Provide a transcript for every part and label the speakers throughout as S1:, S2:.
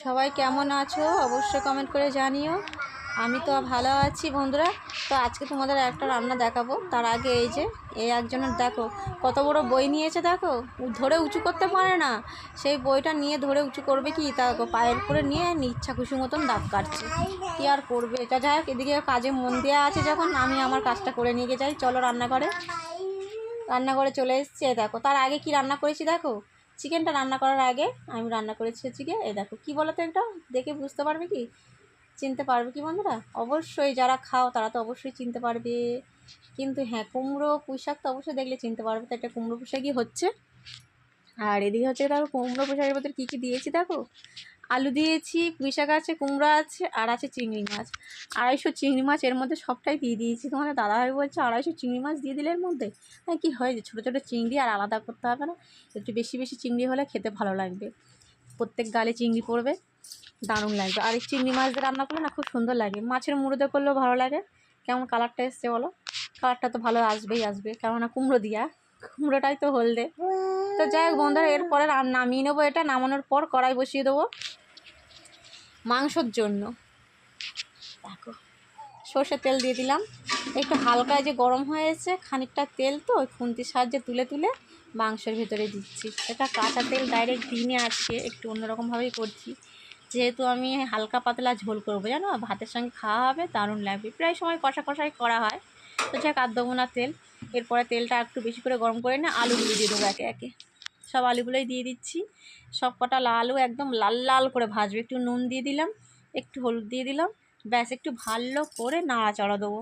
S1: সবাই কেমন আছো অবশ্যই কমেন্ট করে জানিও। আমি তো ভালো আছি বন্ধুরা। তো আজকে তোমাদের একটা রান্না দেখাবো। তার আগে এই যে, এই একজনের দেখো, কত বড় বই নিয়েছে দেখো। ধরে উঁচু করতে পারে না। সেই বইটা নিয়ে ধরে উঁচু করবে কি? তা পায়ের করে নিয়ে ইচ্ছা খুশি মতন দাগ কাটছে। কী আর করবে? এটা যাই হোক, এদিকে কাজে মন দেওয়া আছে যখন, আমি আমার কাজটা করে নিয়ে যাই। চলো রান্নাঘরে। রান্নাঘরে চলে এসছে দেখো। তার আগে কি রান্না করেছি দেখো? চিকেনটা রান্না করার আগে আমি রান্না করেছি হচ্ছে গিয়ে, এই দেখো, কী বলো তো একটা দেখে বুঝতে পারবে কি? চিনতে পারবে কি বন্ধুরা? অবশ্যই যারা খাও তারা তো অবশ্যই চিনতে পারবে। কিন্তু হ্যাঁ কুমড়ো পুঁইশাক তো অবশ্যই দেখলে চিনতে পারবে। তো একটা কুমড়ো পোশাকই হচ্ছে। আর এদিকে হচ্ছে দেখো, কুমড়ো পোশাকের শাকের ভেতরে কী কী দিয়েছি দেখো? আলু দিয়েছি পুঁই শাক আছে, কুমড়ো আছে, আর আছে চিংড়ি মাছ। আড়াইশো চিংড়ি মাছ এর মধ্যে সবটাই দিয়ে দিয়েছি। তোমাদের দাদাভাই বলছে, আড়াইশো চিংড়ি মাছ দিয়ে দিলে এর মধ্যে? হ্যাঁ কী হয়েছে ছোটো ছোটো চিংড়ি আর আলাদা করতে হবে না। একটু বেশি বেশি চিংড়ি হলে খেতে ভালো লাগবে। প্রত্যেক গালে চিংড়ি পড়বে, দারুণ লাগবে। আর এই চিংড়ি মাছ দিয়ে রান্না করলে না খুব সুন্দর লাগে। মাছের মুড়োতে করলেও ভালো লাগে। কেমন কালারটা এসছে বলো? কালারটা তো ভালো আসবেই আসবে। কেননা কুমড়ো দিয়া। কুমড়োটাই তো হলদে। তো যাই হোক বন্ধুরা, এরপরে নামিয়ে নেব এটা। নামানোর পর কড়াই বসিয়ে দেবো মাংসর জন্য। দেখো সর্ষে তেল দিয়ে দিলাম। একটু হালকা যে গরম হয়েছে, খানিকটা তেল তো, ওই খুন্তির সাহায্যে তুলে তুলে মাংসের ভেতরে দিচ্ছি। এটা কাঁচা তেল ডাইরেক্ট দিনে আজকে একটু অন্যরকমভাবেই করছি। যেহেতু আমি হালকা পাতলা ঝোল করব, জানো? ভাতের সঙ্গে খাওয়া হবে, দারুণ লাগবে। প্রায় সময় কষা কষাই করা হয়। তো যাক আর দেবো না তেল। এরপরে তেলটা একটু বেশি করে গরম করে না আলুগুলো দিয়ে দেবো একে একে। সব আলুগুলোই দিয়ে দিচ্ছি। সব কটা আলু একদম লাল লাল করে ভাজবে। একটু নুন দিয়ে দিলাম, একটু হলুদ দিয়ে দিলাম। ব্যাস, একটু ভালো করে নাড়াচাড়া দেবো।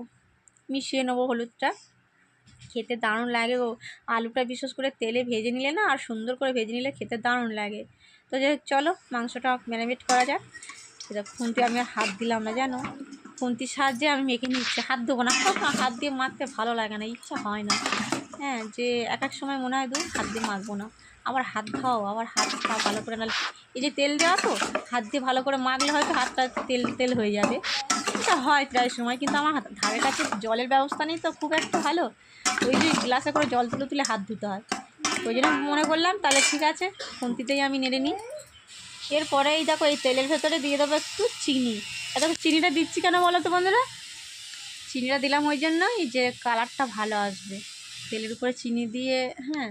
S1: মিশিয়ে নেব হলুদটা। খেতে দারুণ লাগে ও আলুটা বিশেষ করে তেলে ভেজে নিলে না আর সুন্দর করে ভেজে নিলে খেতে দারুণ লাগে। তো যাই চলো মাংসটা ম্যারিনেট করা যাক। সেটা খুন্তি আমি হাত দিলাম না, জানো? খুন্তির সাহায্যে আমি মেখে নিচ্ছি হাত দেবো না। হাত দিয়ে মাখতে ভালো লাগে না, ইচ্ছা হয় না। হ্যাঁ যে এক এক সময় মনে হয় দু হাত দিয়ে মাখবো না। আবার হাত খাও আবার হাত খাও ভালো করে, নাহলে এই যে তেল দেওয়া তো, হাত দিয়ে ভালো করে মাখলে হয়তো হাতটা তেল তেল হয়ে যাবে। এটা হয় প্রায় সময়, কিন্তু আমার ধারে কাছে জলের ব্যবস্থা নেই তো, খুব একটা ভালো। ওই যে গ্লাসে করে জল তুলে তুলে হাত ধুতে হয়। ওই জন্য মনে করলাম, তাহলে ঠিক আছে খুন্তিতেই আমি নেড়ে নিই। এরপরেই দেখো এই তেলের ভেতরে দিয়ে দেবো একটু চিনি। এত চিনিটা দিচ্ছি কেন বলো তো বন্ধুরা? চিনিটা দিলাম ওই জন্যই যে কালারটা ভালো আসবে। তেলের উপরে চিনি দিয়ে হ্যাঁ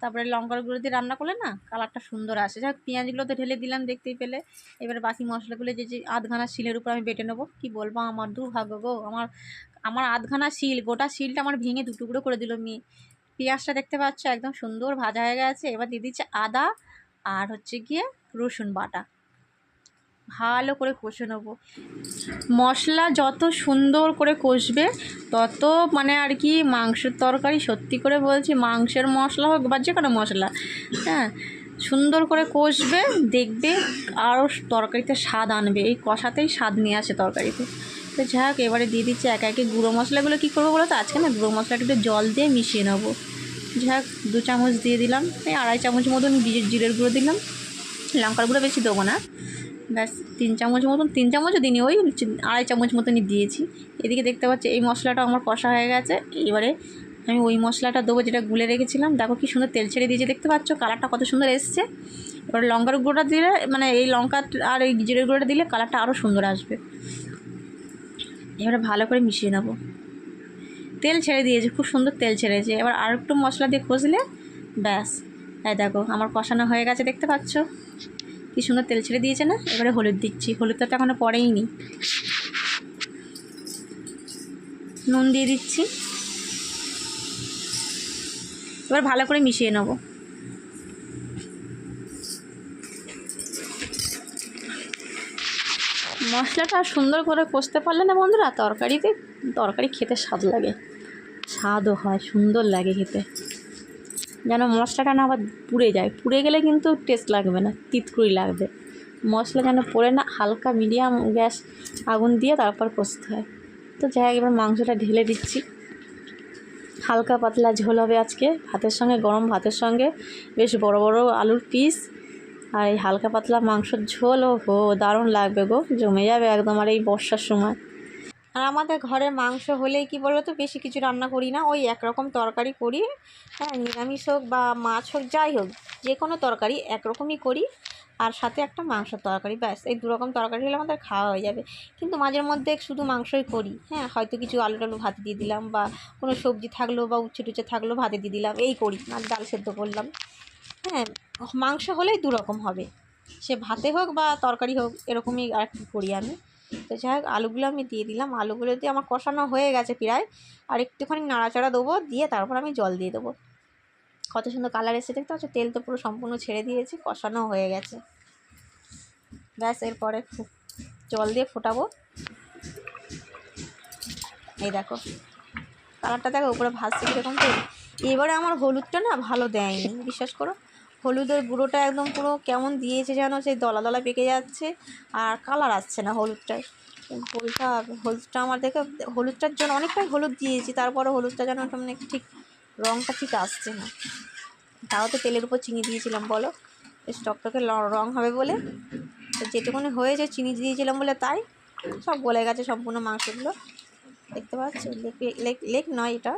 S1: তারপরে লঙ্কার গুঁড়ো দিয়ে রান্না করলে না কালারটা সুন্দর আসে। যাক পেঁয়াজগুলো তো ঢেলে দিলাম দেখতেই পেলে। এবারে বাকি মশলাগুলো যে যে আধখানা শিলের উপর আমি বেটে নেব। কি বলব, আমার দুর্ভাগ্য গো। আমার আমার আধখানা শিল, গোটা শিলটা আমার ভেঙে দু টুকরো করে দিল মেয়ে। পেঁয়াজটা দেখতে পাচ্ছ, একদম সুন্দর ভাজা হয়ে গেছে। এবার দিয়ে দিচ্ছে আদা আর হচ্ছে গিয়ে রসুন বাটা। ভালো করে কষে নেব। মশলা যত সুন্দর করে কষবে, তত মানে আর কি মাংসের তরকারি, সত্যি করে বলছি, মাংসের মশলা হোক বা যে কোনো মশলা হ্যাঁ সুন্দর করে কষবে, দেখবে আরও তরকারিতে স্বাদ আনবে। এই কষাতেই স্বাদ নিয়ে আসে তরকারিতে। তো যাক, এবারে দিয়ে দিচ্ছি একে একে গুঁড়ো মশলাগুলো কী করব বলো তো? আজকে না গুঁড়ো মশলাটা একটু জল দিয়ে মিশিয়ে নেব। যাক, দু চামচ দিয়ে দিলাম। এই আড়াই চামচ মতন জিরের গুঁড়ো দিলাম। লঙ্কার গুঁড়ো বেশি দেবো না। ব্যাস, তিন চামচ মতন, তিন চামচও দিইনি, ওই আড়াই চামচ মতনই দিয়েছি। এদিকে দেখতে পাচ্ছি, এই মশলাটা আমার কষা হয়ে গেছে। এবারে আমি ওই মশলাটা দেবো যেটা গুলে রেখেছিলাম। দেখো কি সুন্দর তেল ছেড়ে দিয়েছে, দেখতে পাচ্ছ? কালারটা কত সুন্দর এসছে। এবার লঙ্কার গুঁড়োটা দিলে মানে এই লঙ্কা আর এই জিরের গুঁড়োটা দিলে কালারটা আরও সুন্দর আসবে। এবারে ভালো করে মিশিয়ে নেব। তেল ছেড়ে দিয়েছে, খুব সুন্দর তেল ছেড়েছে। এবার আর একটু মশলা দিয়ে কষলে, ব্যাস। এই দেখো, আমার কষানো হয়ে গেছে, দেখতে পাচ্ছ? কি সুন্দর তেল ছেড়ে দিয়েছে না? এবারে হলুদ দিচ্ছি। হলুদটা তো এখনও পড়েই নি। নুন দিয়ে দিচ্ছি। এবার ভালো করে মিশিয়ে নেব। মশলাটা সুন্দর করে কষতে পারলে না বন্ধুরা? তরকারিতে, তরকারি খেতে স্বাদ লাগে। স্বাদও হয়, সুন্দর লাগে খেতে। যেন মশলাটা না আবার পুড়ে যায়। পুড়ে গেলে কিন্তু টেস্ট লাগবে না তিতকুড়ি লাগবে। মশলা যেন পড়ে না হালকা মিডিয়াম গ্যাস আগুন দিয়ে তারপর কষতে হয়। তো যাই হোক, এবার মাংসটা ঢেলে দিচ্ছি। হালকা পাতলা ঝোল হবে আজকে ভাতের সঙ্গে গরম ভাতের সঙ্গে। বেশ বড় বড় আলুর পিস আর এই হালকা পাতলা মাংসর ঝোল ও হো দারুণ লাগবে গো জমে যাবে একদম। আর এই বর্ষার সময়। আর আমাদের ঘরে মাংস হলেই কি বলব তো, বেশি কিছু রান্না করি না। ওই একরকম তরকারি করি। হ্যাঁ নিরামিষ হোক বা মাছ হোক, যাই হোক যে কোনো তরকারি একরকমই করি। আর সাথে একটা মাংসের তরকারি, ব্যাস। এই দু রকম তরকারি হলে আমাদের খাওয়া হয়ে যাবে। কিন্তু মাঝের মধ্যে শুধু মাংসই করি। হ্যাঁ হয়তো কিছু আলু টালু ভাতে দিয়ে দিলাম বা কোনো সবজি থাকল বা উচ্ছে টুচ্ছে থাকল ভাতে দিয়ে দিলাম, এই করি। আর ডাল সেদ্ধ করলাম। হ্যাঁ মাংস হলেই দু রকম হবে। সে ভাতে হোক বা তরকারি হোক, এরকমই আর কি করি আমি। তো যাই হোক, আলুগুলো আমি দিয়ে দিলাম। আলুগুলো দিয়ে আমার কষানো হয়ে গেছে প্রায়। আর একটুখানি নাড়াচাড়া দেবো, দিয়ে তারপর আমি জল দিয়ে দেবো। কত সুন্দর কালার এসে দেখতে পাচ্ছ? তেল তো পুরো সম্পূর্ণ ছেড়ে দিয়েছি, কষানো হয়ে গেছে। ব্যাস, এরপরে জল দিয়ে ফোটাবো। এই দেখো কালারটা দেখো, উপরে ভাজছে কীরকম তেল। এবারে আমার হলুদটা না ভালো দেয়নি, বিশ্বাস করো? হলুদের গুঁড়োটা একদম পুরো কেমন দিয়েছে যেন সেই দলা দলা পেকে যাচ্ছে আর কালার আসছে না হলুদটায় হবে হলুদটা আমার দেখে হলুদটার জন্য অনেকটাই হলুদ দিয়েছি তারপরে হলুদটা যেন মানে ঠিক রঙটা ঠিক আসছে না। তাও তো তেলের উপর চিনি দিয়েছিলাম, বলো? বেশ টকটকে ল- রং হবে বলে। তো যেটুকুনি হয়েছে চিনি দিয়েছিলাম বলে তাই সব গলে গেছে সম্পূর্ণ মাংসগুলো। দেখতে পাচ্ছ? লেগ লেগ নয় এটা।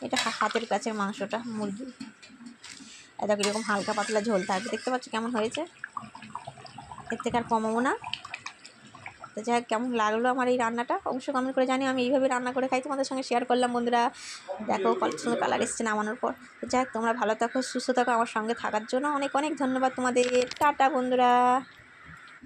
S1: এটা হাতের কাছের মাংসটা মুরগি এত এরকম হালকা পাতলা ঝোল থাকবে দেখতে পাচ্ছ কেমন হয়েছে? এর থেকে আর কমাবো না। তো যাই কেমন লাগল আমার এই রান্নাটা? অবশ্যই কমেন্ট করে জানি আমি এইভাবে রান্না করে খাই, তোমাদের সঙ্গে শেয়ার করলাম বন্ধুরা। দেখো, কত সুন্দর কালার এসছে নামানোর পর। তো যাই তোমরা ভালো থাকো, সুস্থ থাকো, আমার সঙ্গে থাকার জন্য অনেক অনেক ধন্যবাদ তোমাদের। টাটা বন্ধুরা।